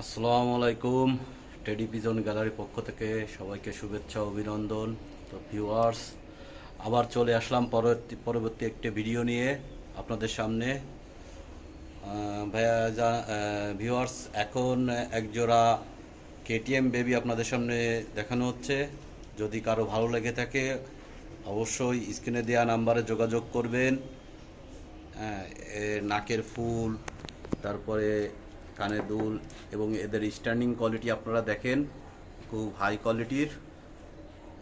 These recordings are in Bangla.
আসসালামু আলাইকুম পিজন গ্যালারির পক্ষ থেকে সবাইকে শুভেচ্ছা অভিনন্দন। তো ভিউয়ার্স আবার চলে আসলাম পরবর্তী পরবর্তী একটি ভিডিও নিয়ে আপনাদের সামনে। ভাইয়া ভিউয়ার্স এখন একজোড়া কেটিএম বেবি আপনাদের সামনে দেখানো হচ্ছে। যদি কারও ভালো লেগে থাকে অবশ্যই স্ক্রিনে দেওয়া নাম্বারে যোগাযোগ করবেন। হ্যাঁ, নাকের ফুল তারপরে কানের দুল এবং এদের স্ট্যান্ডিং কোয়ালিটি আপনারা দেখেন, খুব হাই কোয়ালিটির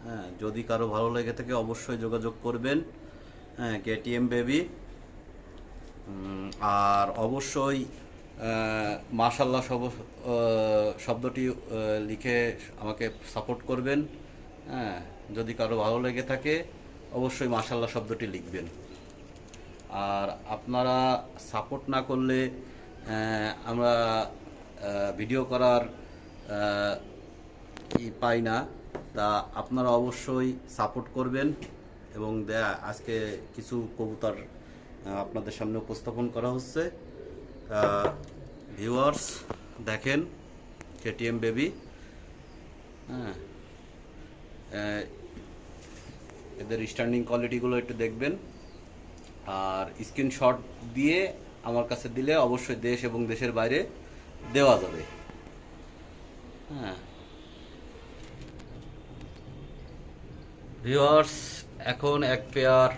হ্যাঁ যদি কারও ভালো লেগে থাকে অবশ্যই যোগাযোগ করবেন। হ্যাঁ কেটিএম বেবি আর অবশ্যই মাশাল্লাহ সব শব্দটি লিখে আমাকে সাপোর্ট করবেন। হ্যাঁ যদি কারও ভালো লেগে থাকে অবশ্যই মাশাল্লাহ শব্দটি লিখবেন। আর আপনারা সাপোর্ট না করলে আমরা ভিডিও করার ই পাই না। তা আপনারা অবশ্যই সাপোর্ট করবেন এবং আজকে কিছু কবুতর আপনাদের সামনে উপস্থাপন করা হচ্ছে। ভিউয়ার্স দেখেন কেটিএম বেবি হ্যাঁ। এদের স্ট্যান্ডিং কোয়ালিটিগুলো একটু দেখবেন। আর স্ক্রিনশট দিয়ে আমার কাছে দিলে অবশ্যই দেশ এবং দেশের বাইরে দেওয়া যাবে। হ্যাঁ। এখন এক পেয়ার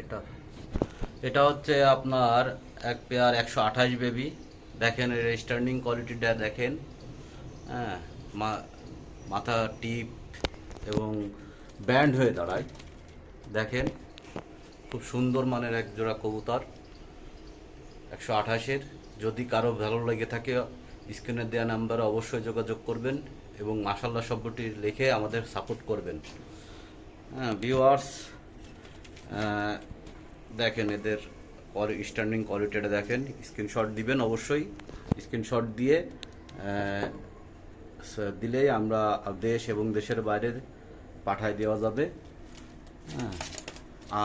এটা এটা হচ্ছে আপনার এক পেয়ার একশো আঠাশ বেবি দেখেন, এর স্ট্যান্ডিং কোয়ালিটিটা দেখেন। হ্যাঁ মাথা টিপ এবং ব্যান্ড হয়ে দাঁড়ায়। দেখেন, খুব সুন্দর মানের এক জোড়া কবুতর, একশো আঠাশের। যদি কারও ভালো লেগে থাকে, স্ক্রিনে দেওয়া নাম্বারে অবশ্যই যোগাযোগ করবেন এবং মাসাল্লাহ শব্দটি লিখে আমাদের সাপোর্ট করবেন। হ্যাঁ ভিউয়ার্স দেখেন এদের স্ট্যান্ডিং কোয়ালিটিটা দেখেন। স্ক্রিনশট দিবেন অবশ্যই। স্ক্রিনশট দিয়ে দিলেই আমরা দেশ এবং দেশের বাইরে পাঠায় দেওয়া যাবে।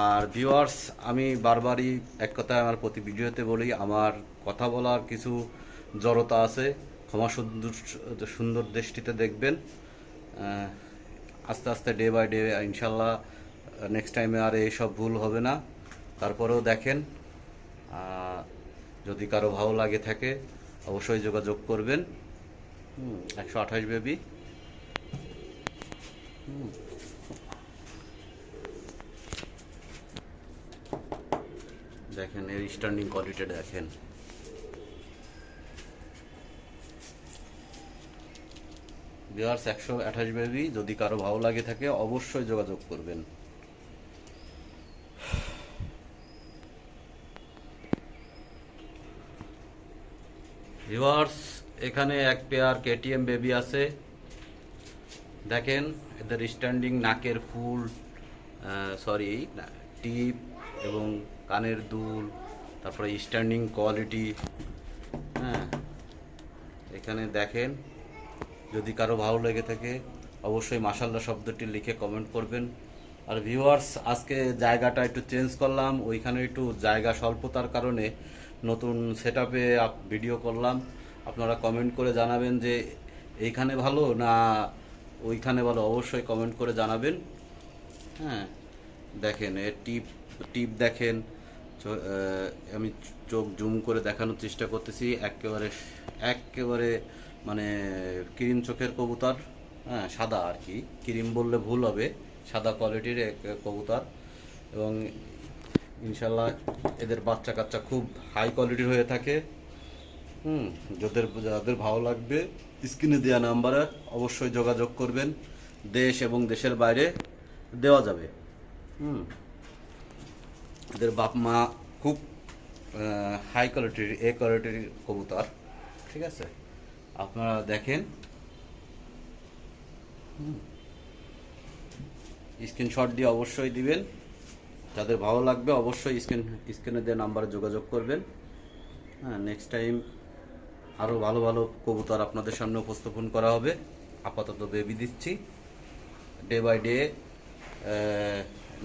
আর ভিউয়ার্স আমি বারবারই এক কথায় আমার প্রতি ভিডিওতে বলি, আমার কথা বলার কিছু জড়তা আছে, ক্ষমা সুন্দর সুন্দর দৃষ্টিতে দেখবেন। আস্তে আস্তে ডে বাই ডে ইনশাল্লাহ নেক্সট টাইমে আর এইসব ভুল হবে না। তারপরেও দেখেন যদি কারও ভালো লাগে থাকে, অবশ্যই যোগাযোগ করবেন। একশো আঠাশ বেবি দেখেন, এর স্ট্যান্ডিং কোয়ালিটি দেখেন। ভিউয়ার্স একশো আঠাশ বেবি যদি কারও ভালো লাগে থাকে, অবশ্যই যোগাযোগ করবেন। ভিউয়ার্স এখানে এক পেয়ার কেটিএম বেবি আছে। দেখেন, এদের স্ট্যান্ডিং নাকের ফুল সরি টিপ এবং কানের দুল, তারপরে স্ট্যান্ডিং কোয়ালিটি হ্যাঁ। এখানে দেখেন, যদি কারও ভালো লেগে থাকে, অবশ্যই মাসাল্লাহ শব্দটি লিখে কমেন্ট করবেন। আর ভিউয়ার্স আজকে জায়গাটা একটু চেঞ্জ করলাম, ওইখানে একটু জায়গা স্বল্পতার কারণে নতুন সেট আপে ভিডিও করলাম। আপনারা কমেন্ট করে জানাবেন যে এইখানে ভালো না ওইখানে ভালো, অবশ্যই কমেন্ট করে জানাবেন। হ্যাঁ দেখেন এর টিপ টিপ দেখেন আমি চোখ জুম করে দেখানোর চেষ্টা করতেছি, একেবারে একেবারে মানে ক্রিম চোখের কবুতর হ্যাঁ সাদা আর কি। ক্রিম বললে ভুল হবে, সাদা কোয়ালিটির এক কবুতর এবং ইনশাল্লাহ এদের বাচ্চা কাচ্চা খুব হাই কোয়ালিটির হয়ে থাকে। হুম, যাদের যাদের ভালো লাগবে, স্ক্রিনে দেওয়া নাম্বারে অবশ্যই যোগাযোগ করবেন। দেশ এবং দেশের বাইরে দেওয়া যাবে। হুম। এদের বাপ মা খুব হাই কোয়ালিটির এ কোয়ালিটির কবুতর, ঠিক আছে? আপনারা দেখেন। স্ক্রিনশট দিয়ে অবশ্যই দিবেন। যাদের ভালো লাগবে অবশ্যই স্ক্রিন স্ক্রিনে দেওয়া নাম্বারে যোগাযোগ করবেন। হ্যাঁ নেক্সট টাইম আরও ভালো ভালো কবুতর আপনাদের সামনে উপস্থাপন করা হবে। আপাতত বেবি দিচ্ছি। Day by day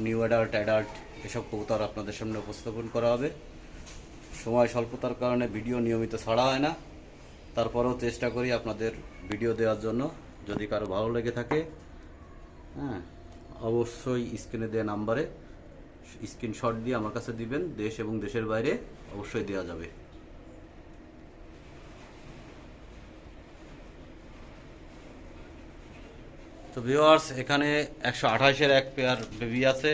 new adult adult এসব কবুতর আপনাদের সামনে উপস্থাপন করা হবে। সময় স্বল্পতার কারণে ভিডিও নিয়মিত ছাড়া হয় না। তারপরেও চেষ্টা করি আপনাদের ভিডিও দেওয়ার জন্য। যদি কারও ভালো লেগে থাকে হ্যাঁ অবশ্যই স্ক্রিনে দেওয়া নাম্বারে স্ক্রিনশট দিয়ে আমার কাছে দিবেন। দেশ এবং দেশের বাইরে অবশ্যই দেওয়া যাবে। তো ভিওয়ার্স এখানে একশো আঠাশের এক পেয়ার বেবি আছে।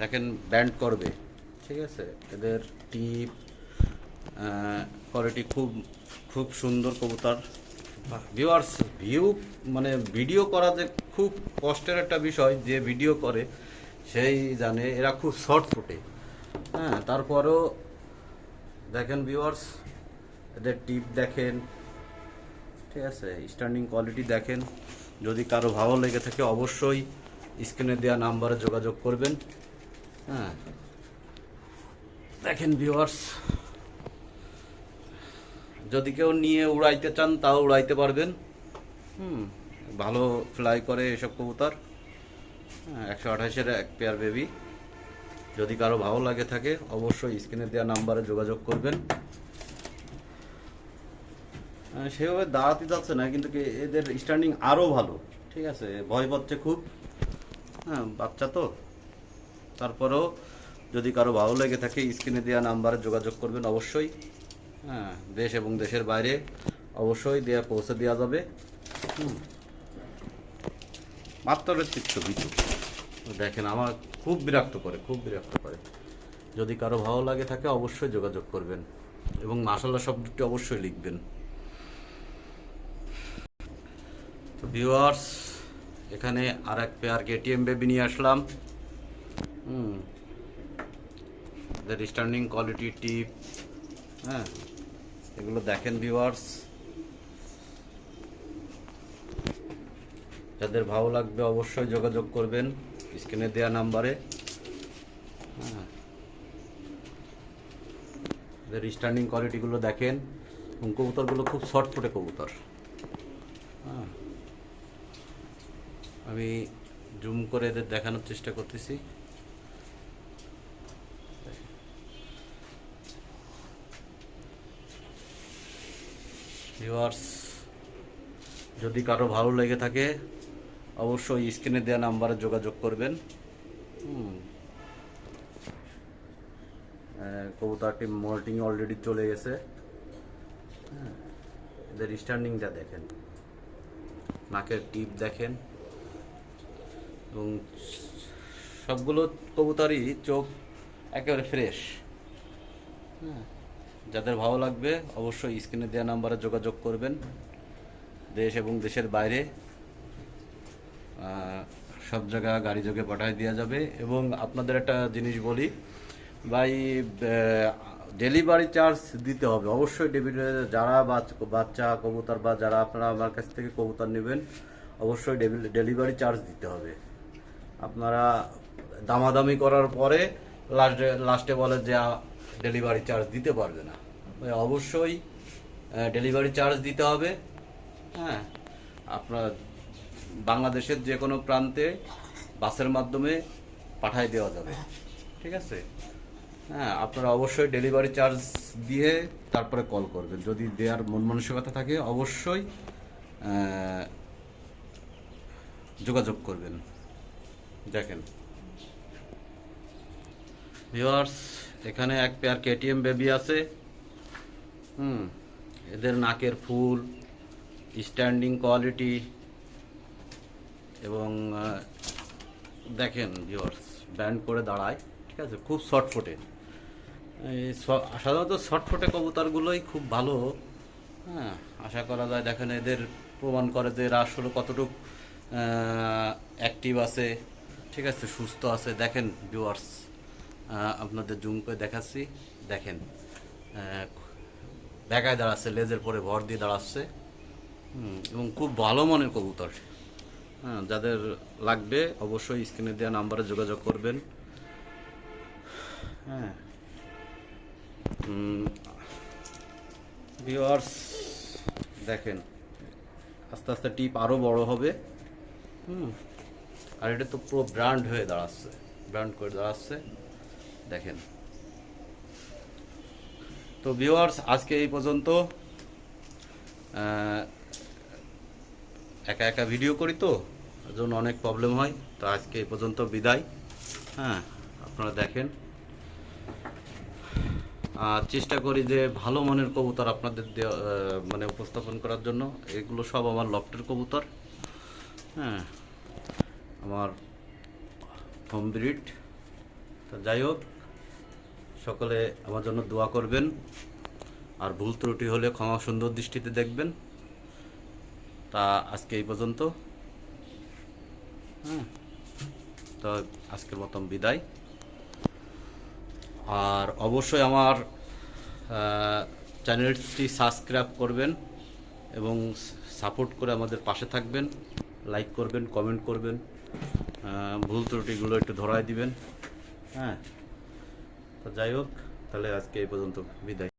দেখেন ব্যান্ড করবে। ঠিক আছে? এদের টিপ কোয়ালিটি খুব খুব সুন্দর কবুতর। ভিউয়ার্স ভিউ মানে ভিডিও করা যে খুব কষ্টের একটা বিষয়, যে ভিডিও করে, সেই জানে, এরা খুব শর্ট ফুটে হ্যাঁ তারপরেও দেখেন ভিউয়ার্স এদের টিপ দেখেন। ঠিক আছে? স্ট্যান্ডিং কোয়ালিটি দেখেন। যদি কারও ভালো লেগে থাকে, অবশ্যই স্ক্রিনে দেওয়া নাম্বারে যোগাযোগ করবেন। হ্যাঁ। দেখেন ভিউয়ার্স যদি কেউ নিয়ে উড়াইতে চান, তাও উড়াইতে পারবেন। হুম, ভালো ফ্লাই করে এসব কবুতর। হ্যাঁ একশো আঠাশের এক পেয়ার বেবি যদি কারও ভালো লাগে থাকে, অবশ্যই স্ক্রিনে দেওয়া নাম্বারে যোগাযোগ করবেন। সেভাবে দাঁড়াতে যাচ্ছে না, কিন্তু এদের স্ট্যান্ডিং আরও ভালো। ঠিক আছে, ভয় পাচ্ছে খুব। হ্যাঁ বাচ্চা তো। তারপরেও যদি কারও ভালো লেগে থাকে, স্ক্রিনে দেওয়া নাম্বারে যোগাযোগ করবেন অবশ্যই। হ্যাঁ দেশ এবং দেশের বাইরে অবশ্যই দেয়া পৌঁছে দেওয়া যাবে। হুম। মাত্রের চিত্ত দেখেন, আমার খুব বিরক্ত করে, খুব বিরক্ত করে। যদি কারও ভালো লাগে থাকে, অবশ্যই যোগাযোগ করবেন। এবং মাসাল্লা শব্দটি অবশ্যই লিখবেন। ভিউয়ার্স এখানে আর এক পেয়ার কেটিএম বেবি নিয়ে আসলাম। হুম এদের স্ট্যান্ডিং কোয়ালিটি টিপ হ্যাঁ এগুলো দেখেন ভিউয়ার্স যাদের ভালো লাগবে অবশ্যই যোগাযোগ করবেন স্ক্রিনে দেওয়া নাম্বারে হ্যাঁ এদের স্ট্যান্ডিং কোয়ালিটিগুলো দেখেন। কবুতরগুলো খুব শর্ট ফুটে কবুতর। হ্যাঁ আমি জুম করে এদের দেখানোর চেষ্টা করতেছি। ভিউয়ার্স, যদি কারও ভালো লেগে থাকে, অবশ্যই স্ক্রিনে দেওয়া নাম্বারে যোগাযোগ করবেন। কবুতরটি অলরেডি চলে গেছে। হ্যাঁ এদের স্ট্যান্ডিংটা দেখেন। নাকের টিপ দেখেন। এবং সবগুলো কবুতারই চোখ একেবারে ফ্রেশ। হ্যাঁ। যাদের ভালো লাগবে অবশ্যই স্ক্রিনে দেওয়া নাম্বারে যোগাযোগ করবেন। দেশ এবং দেশের বাইরে সব জায়গা গাড়ি যোগে পাঠিয়ে দেওয়া যাবে। এবং আপনাদের একটা জিনিস বলি, ভাই ডেলিভারি চার্জ দিতে হবে। অবশ্যই ডেলিভারি যারা বাচ- বাচ্চা, কবুতর বা যারা আপনারা আমার কাছ থেকে কবুতর নেবেন, অবশ্যই ডেলিভারি চার্জ দিতে হবে। আপনারা দামাদামি করার পরে লাস্টে লাস্টে বলে যে ডেলিভারি চার্জ দিতে পারবে না। অবশ্যই ডেলিভারি চার্জ দিতে হবে। হ্যাঁ আপনার বাংলাদেশের যে কোনো প্রান্তে বাসের মাধ্যমে পাঠাই দেওয়া যাবে। ঠিক আছে? হ্যাঁ আপনারা অবশ্যই ডেলিভারি চার্জ দিয়ে তারপরে কল করবেন। যদি দেওয়ার মন মানসিকতা থাকে, অবশ্যই যোগাযোগ করবেন। দেখেন। ভিউয়ার্স এখানে এক পেয়ার কেটিএম বেবি আছে। হুম, এদের নাকের ফুল স্ট্যান্ডিং কোয়ালিটি এবং দেখেন ভিউয়ার্স ব্যান্ড করে দাঁড়ায়, ঠিক আছে? খুব শর্ট ফুটে সাধারণত শর্ট ফুটে কবুতরগুলোই খুব ভালো। হ্যাঁ আশা করা যায়, দেখেন এদের প্রমাণ করে যে এরা আসলে কতটুকু অ্যাক্টিভ আছে, ঠিক আছে? সুস্থ আছে। দেখেন ভিউয়ার্স আপনাদের জুম করে দেখাচ্ছি। দেখেন বেকায় দাঁড়াচ্ছে, লেজের পরে ভর দিয়ে দাঁড়াচ্ছে। এবং খুব ভালো মনের কবুতর। হ্যাঁ যাদের লাগবে অবশ্যই স্ক্রিনে দেওয়া নাম্বারে যোগাযোগ করবেন। হ্যাঁ। দেখেন, আস্তে আস্তে টিপ আরও বড় হবে। হুম, আর এটা তো পুরো ব্র্যান্ড হয়ে দাঁড়াচ্ছে ব্র্যান্ড করে দাঁড়াচ্ছে। দেখেন। তো ভিউয়ার্স আজকে এই পর্যন্ত একা একা ভিডিও করি তো জন্য অনেক প্রবলেম হয়। তো আজকে এই পর্যন্ত বিদায়। হ্যাঁ আপনারা দেখেন। আর চেষ্টা করি যে ভালো মানের কবুতর আপনাদের মানে উপস্থাপন করার জন্য। এগুলো সব আমার লফটের কবুতর। হ্যাঁ আমার হোম ব্রিড তো যাই হোক সকলে আমার জন্য দোয়া করবেন। আর ভুল ত্রুটি হলে ক্ষমা সুন্দর দৃষ্টিতে দেখবেন। তা আজকে এই পর্যন্ত। হ্যাঁ। তো আজকের মতন বিদায়। আর অবশ্যই আমার চ্যানেলটি সাবস্ক্রাইব করবেন এবং সাপোর্ট করে আমাদের পাশে থাকবেন। লাইক করবেন, কমেন্ট করবেন। ভুল ত্রুটিগুলো একটু ধরায় দিবেন। হ্যাঁ। তো যাই হোক তাহলে আজকে এই পর্যন্ত বিদায়।